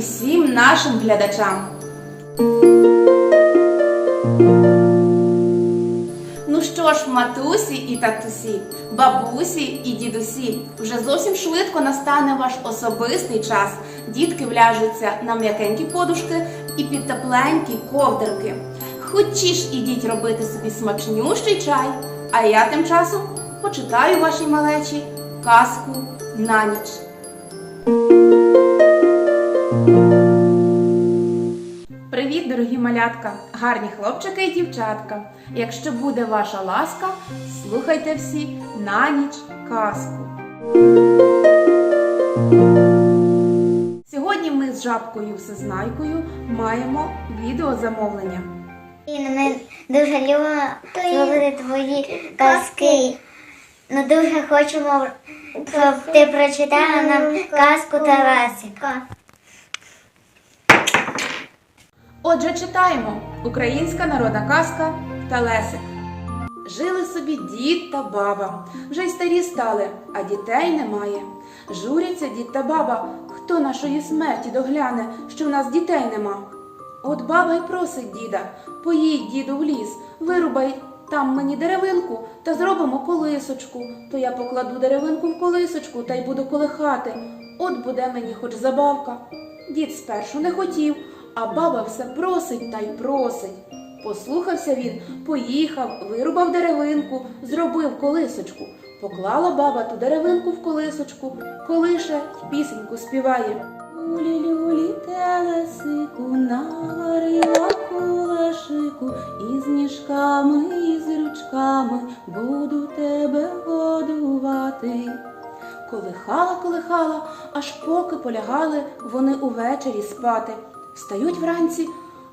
усім нашим глядачам. Ну що ж, матусі і татусі, бабусі і дідусі, вже зовсім швидко настане ваш особистий час. Дітки вляжуться на м'якенькі подушки і під тепленькі ковдерки. Хочі ж ідіть робити собі смачнющий чай, а я тим часом почитаю вашій малечі казку на ніч. Дорогі малятка, гарні хлопчики і дівчатка. Якщо буде ваша ласка, слухайте всі на ніч казку. Сьогодні ми з жабкою Всезнайкою маємо відеозамовлення. І ми дуже любимо слухати твої казки. Ну дуже хочемо, щоб ти прочитала нам казку Тарасика. Отже, читаємо Українська народна казка Телесик. Жили собі дід та баба. Вже й старі стали, а дітей немає. Журяться дід та баба, хто нашої смерті догляне, що в нас дітей нема. От баба й просить діда, поїдь, діду, в ліс, вирубай там мені деревинку та зробимо колисочку. То я покладу деревинку в колисочку та й буду колихати. От буде мені хоч забавка. Дід спершу не хотів, а баба все просить та й просить. Послухався він, поїхав, вирубав деревинку, зробив колисочку. Поклала баба ту деревинку в колисочку, колише й пісеньку співає. Люлі телесику наварила кулашику, із ніжками, і з ручками буду тебе годувати. Колихала, колихала, аж поки полягали вони увечері спати. Встають вранці,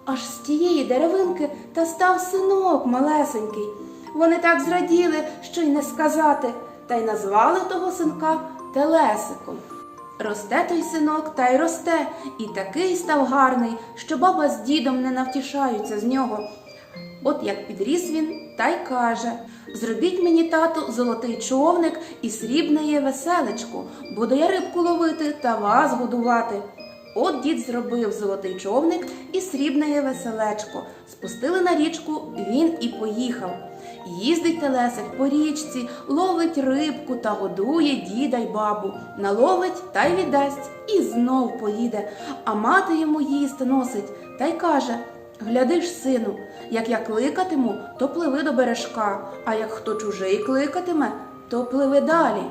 аж з тієї деревинки та став синок малесенький. Вони так зраділи, що й не сказати, та й назвали того синка Телесиком. Росте той синок та й росте, і такий став гарний, що баба з дідом не навтішаються з нього. От як підріс він, та й каже: Зробіть мені, тату, золотий човник і срібне є веселечко, буду я рибку ловити та вас годувати. От дід зробив золотий човник і срібне веселечко. Спустили на річку, він і поїхав. Їздить телесик по річці, ловить рибку та годує діда й бабу. Наловить та й віддасть, і знов поїде. А мати йому їсти носить та й каже: Гляди ж, сину, як я кликатиму, то пливи до бережка, а як хто чужий кликатиме, то пливи далі.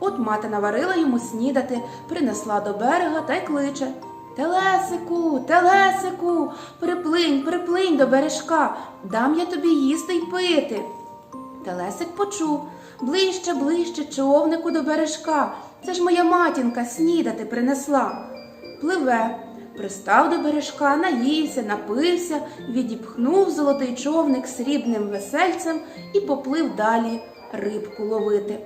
От мати наварила йому снідати, принесла до берега та й кличе. Телесику, телесику, приплинь, приплинь до бережка, дам я тобі їсти й пити. Телесик почув ближче, ближче човнику до бережка. Це ж моя матінка снідати принесла. Пливе, пристав до бережка, наївся, напився, відіпхнув золотий човник срібним весельцем і поплив далі рибку ловити.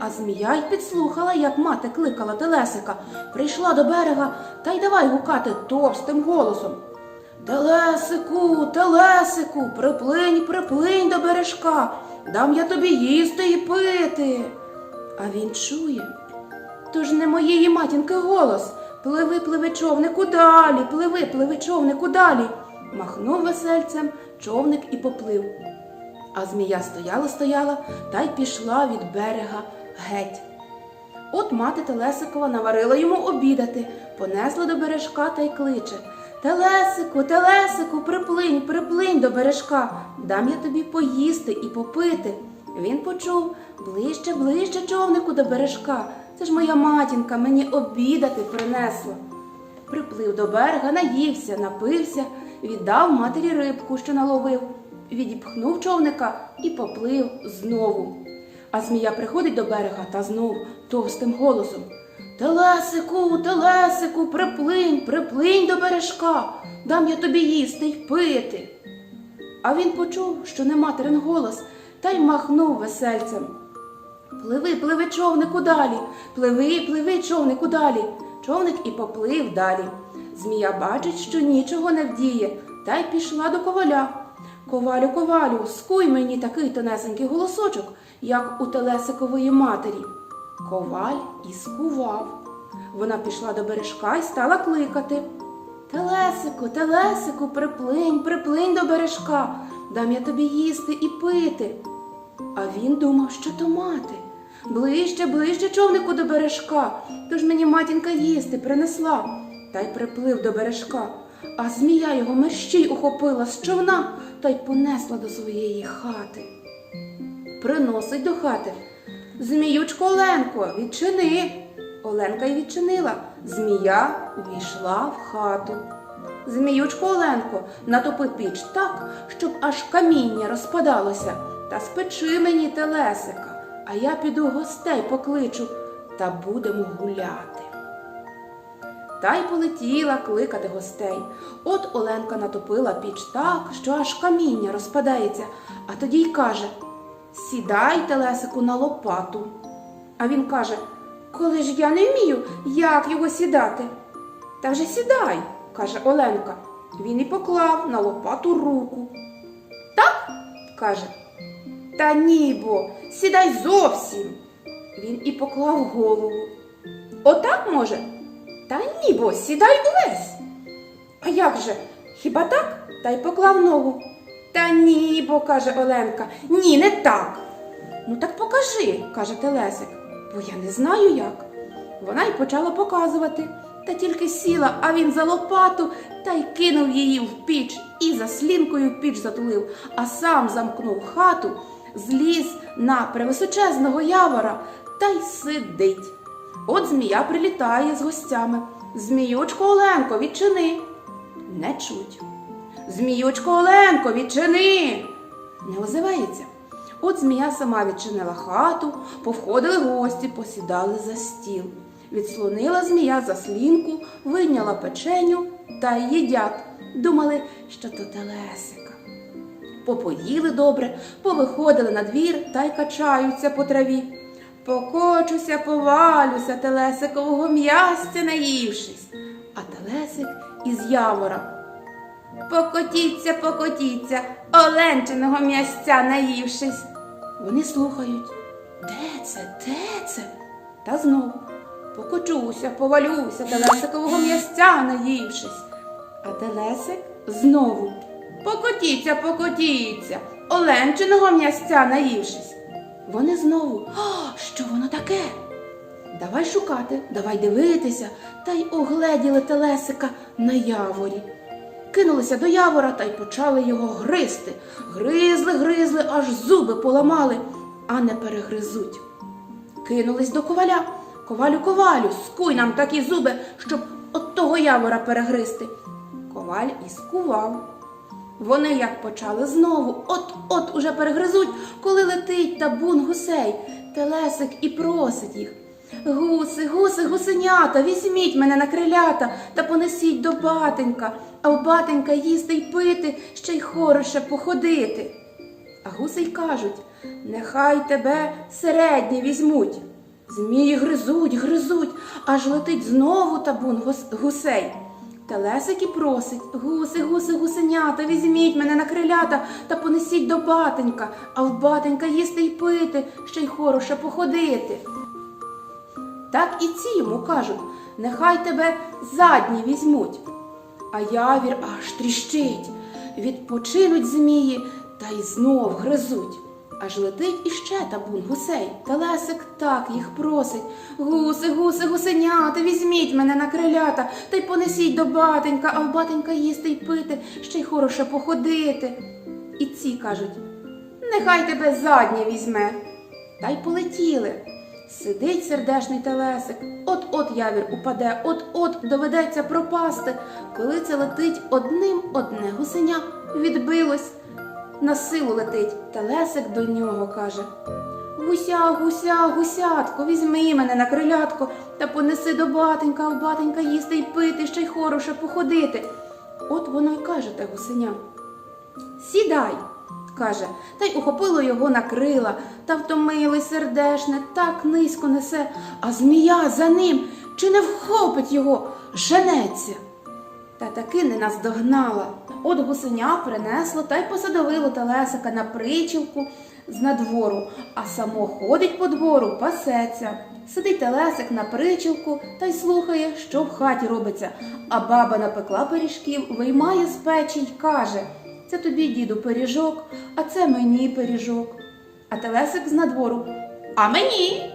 А змія й підслухала, як мати кликала телесика, прийшла до берега та й давай гукати товстим голосом. Телесику, телесику, приплинь, приплинь до бережка, дам я тобі їсти і пити. А він чує. То ж не моєї матінки голос. Пливи, пливи, човнику далі, пливи, пливи, човнику далі. Махнув весельцем, човник і поплив. А змія стояла, стояла та й пішла від берега геть. От мати Телесикова наварила йому обідати, понесла до бережка та й кличе. Телесику, Телесику, приплинь, приплинь до бережка, дам я тобі поїсти і попити. Він почув ближче, ближче човнику до бережка. Це ж моя матінка мені обідати принесла. Приплив до берега, наївся, напився, віддав матері рибку, що наловив, відіпхнув човника і поплив знову. А змія приходить до берега та знов товстим голосом. Телесику, телесику, приплинь, приплинь до бережка, дам я тобі їсти й пити. А він почув, що не материн голос, та й махнув весельцем. Пливи, пливи, човнику далі, пливи, пливи, човнику далі. Човник і поплив далі. Змія бачить, що нічого не вдіє, та й пішла до коваля. Ковалю, ковалю, скуй мені такий тонесенький голосочок, як у телесикової матері. Коваль і скував. Вона пішла до бережка і стала кликати. Телесику, телесику, приплинь, приплинь до бережка, дам я тобі їсти і пити. А він думав, що то мати. Ближче, ближче човнику до бережка, тож мені матінка їсти принесла. Та й приплив до бережка, а змія його мерщій ухопила з човна та й понесла до своєї хати. Приносить до хати. Зміючко Оленко, відчини. Оленка й відчинила. Змія увійшла в хату. Зміючко Оленко, натопи піч так, щоб аж каміння розпадалося, та спечи мені телесика, а я піду гостей покличу та будемо гуляти. Та й полетіла кликати гостей. От Оленка натопила піч так, що аж каміння розпадається, а тоді й каже: Сідай, телесику, на лопату. А він каже: Коли ж я не вмію, як його сідати? Та вже сідай, каже Оленка. Він і поклав на лопату руку. Так? каже. Та ні, бо, сідай зовсім. Він і поклав голову. Отак може? Та ні, бо, сідай увесь. А як же? Хіба так? Та й поклав ногу. Та ні, бо, каже Оленка, ні, не так. Ну так покажи, каже Телесик, бо я не знаю як. Вона й почала показувати, та тільки сіла, а він за лопату та й кинув її в піч і за слінкою піч затулив, а сам замкнув хату, зліз на превисочезного явора та й сидить. От змія прилітає з гостями. Зміючко Оленко, відчини. Не чуть. Зміючко Оленко, відчини. Не озивається. От змія сама відчинила хату, повходили гості, посідали за стіл. Відслонила змія заслінку, вийняла печеню та їдять. Думали, що то телесика. Попоїли добре, повиходили на двір та й качаються по траві. Покочуся, повалюся, телесикового м'ястя наївшись, а телесик із явора. Покотіться, покотіться, оленчиного м'ясця наївшись. Вони слухають. Де це, де це? Та знов покочуся, повалюся, телесикового м'ясця наївшись. А телесик знову покотіться, покотіться, оленчиного м'ясця наївшись. Вони знову, «А, що воно таке? Давай шукати, давай дивитися, та й огледіли телесика на яворі. Кинулися до явора та й почали його гризти. Гризли, гризли, аж зуби поламали, а не перегризуть. Кинулись до коваля. Ковалю, ковалю, скуй нам такі зуби, щоб от того явора перегризти. Коваль і скував. Вони як почали знову, от-от уже перегризуть, коли летить табун гусей, телесик і просить їх. Гуси, гуси, гусенята, візьміть мене на крилята та понесіть до батенька, а в батенька їсти й пити, ще й хороше походити. А гуси й кажуть, нехай тебе середні візьмуть. Змії гризуть, гризуть, аж летить знову табун гус- гусей. Телесик і просить, гуси, гуси, гусенята, візьміть мене на крилята та понесіть до батенька, а в батенька їсти й пити, ще й хороше походити. Так і ці йому кажуть, нехай тебе задні візьмуть. А явір аж тріщить, відпочинуть змії та й знов гризуть. Аж летить іще табун гусей. Телесик так їх просить. Гуси, гуси, гусенята, візьміть мене на крилята та й понесіть до батенька, а в батенька їсти й пити, ще й хороше походити. І ці кажуть, нехай тебе заднє візьме. Та й полетіли. Сидить сердешний телесик, от-от явір упаде, от-от доведеться пропасти. Коли це летить одним одне гусеня відбилось. На силу летить, телесик до нього каже. Гуся, гуся, гусятко, візьми мене на крилятко та понеси до батенька, в батенька їсти й пити, ще й хороше походити. От воно й каже те гусеня. Сідай, каже, та й ухопило його на крила, та втомили сердешне, так низько несе, а змія за ним чи не вхопить його, женеться. Та таки не наздогнала. От гусеня принесло та й посадовило телесика на причілку, з надвору, а само ходить по двору, пасеться. Сидить телесик на причілку та й слухає, що в хаті робиться. А баба напекла пиріжків, виймає з печі й каже: Це тобі, діду, пиріжок, а це мені пиріжок. А телесик з надвору. А мені?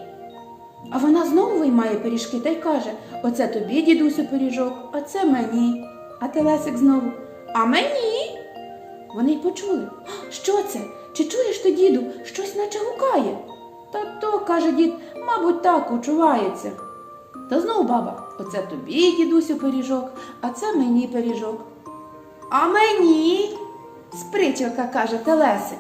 А вона знову виймає пиріжки та й каже: Оце тобі, дідусю, пиріжок, а це мені. А телесик знову. А мені? Вони й почули. Що це? Чи чуєш ти, діду, щось наче гукає? Та то, каже дід, мабуть, так очувається. Та знов баба, оце тобі, дідусю, пиріжок, а це мені пиріжок. А мені? спричілка каже Телесик.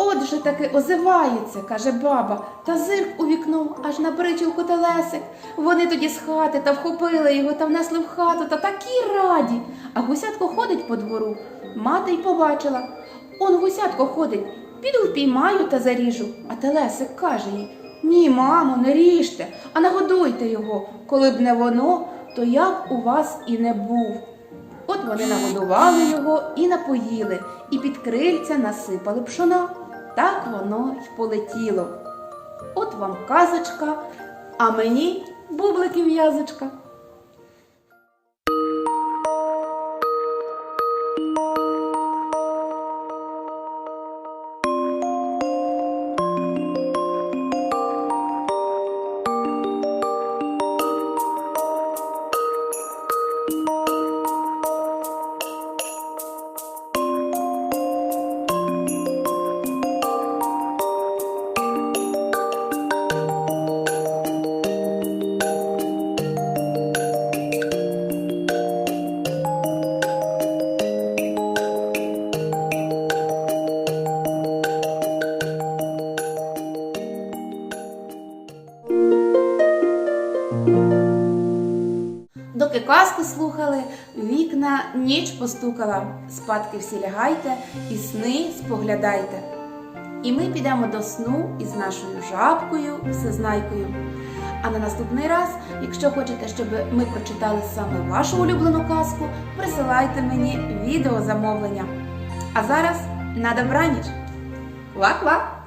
Отже таки озивається, каже баба, та зирк у вікно аж на причілку телесик. Вони тоді з хати та вхопили його та внесли в хату та такі раді. А гусятко ходить по двору. Мати й побачила. Он гусятко ходить, піду впіймаю та заріжу. А телесик каже їй Ні, мамо, не ріжте, а нагодуйте його. Коли б не воно, то я б у вас і не був. От вони нагодували його і напоїли, і під крильця насипали пшона. Так воно й полетіло. От вам казочка, а мені бублики в'язочка. Казку слухали, вікна ніч постукала. Спадки всі лягайте і сни споглядайте. І ми підемо до сну із нашою жабкою, всезнайкою. А на наступний раз, якщо хочете, щоб ми прочитали саме вашу улюблену казку, присилайте мені відеозамовлення. А зараз на добраніч! Ква-ква!